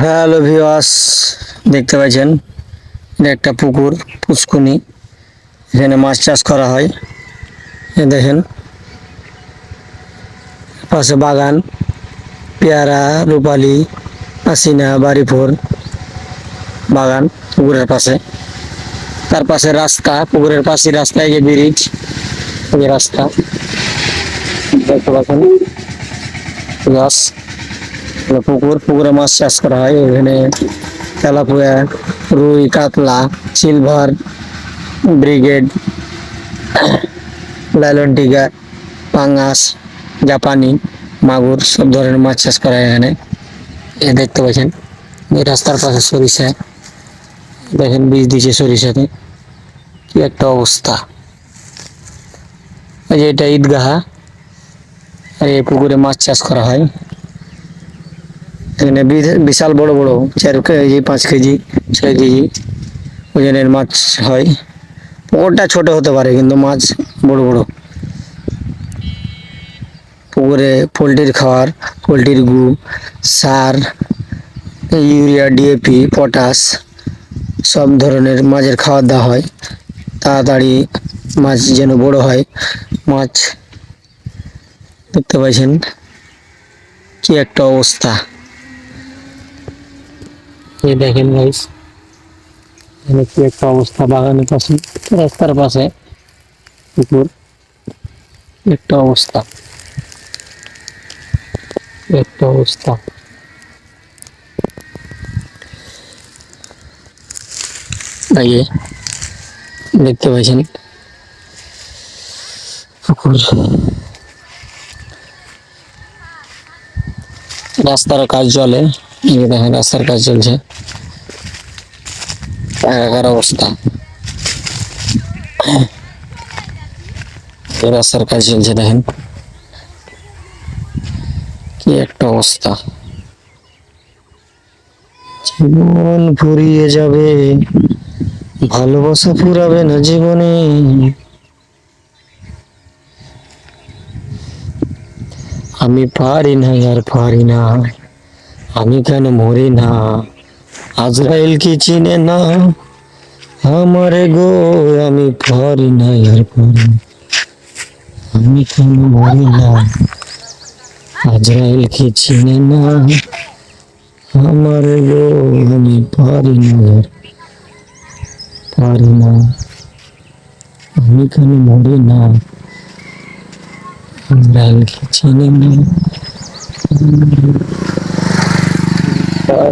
Hello ভিওয়াস দেখতে পাচ্ছেন, এটা একটা পুকুর, পুষ্কুনি। এখানে মাছ চাষ করা হয়। এ দেখেন, পাশে বাগান, পেয়ারা, রূপালি আসিনা বাড়িফোর বাগান পুকুরের পাশে। তার পাশে রাস্তা, পুকুরের পাশে রাস্তায় যে ব্রিজ রাস্তা। দেখতে পাচ্ছেন এটা পুকুর, পুকুরে মাছ চাষ করা হয়। এখানে তেলাপুয়া, রুই, কাতলা, সিলভার, ব্রিগেড, লাইলন পাঙ্গাস, জাপানি, মাগুর, সব ধরনের মাছ চাষ করা হয় এখানে। এ দেখতে পাচ্ছেন, এই রাস্তার পাশে সরিষা। দেখেন, বীজ দিচ্ছে সরিষাতে। কি একটা অবস্থা। এই যে এটা ঈদগাহা, আর এই পুকুরে মাছ চাষ করা হয়। এখানে বিশাল বড় বড় চার কেজি পাঁচ কেজি, ছয় কেজি ওজনের মাছ হয়। পুকুরটা ছোট হতে পারে, কিন্তু মাছ বড় বড়। পুকুরে পোলট্রির খাবার পোলট্রির গু, সার, ইউরিয়া, ডিএপি, পটাশ সব ধরনের মাছের খাবার দেওয়া হয়। তাড়াতাড়ি মাছ যেন বড় হয়। মাছ দেখতে পাচ্ছেন কি একটা অবস্থা। এই দেখেন গাইস কি একটা অবস্থা, বাগানের পাশে, রাস্তার পাশে, পুকুর। একটা অবস্থা। একটা অবস্থা। এই দেখতে পাচ্ছেন পুকুর। রাস্তার কাজ চলে। এই যে দেখেন রাস্তার কাজ চলছে একাকার অবস্থা এই রাস্তার কাজ চলছে দেখেন কি একটা অবস্থা জীবন ফুরিয়ে যাবে ভালোবাসা ফুরাবে না জীবনে। আমি পারি না আর পারি না। আমি কেন মরি না? আজরাইল কি চিনে না? আমারে গো, আমি পারি না আর পারি। আমি কেন মরি না? আজরাইল কি চিনে না? আমারে গো, আমি পারি না আর পারি না। আমি কেন মরি না? আজরাইল কি চিনে না? Uh,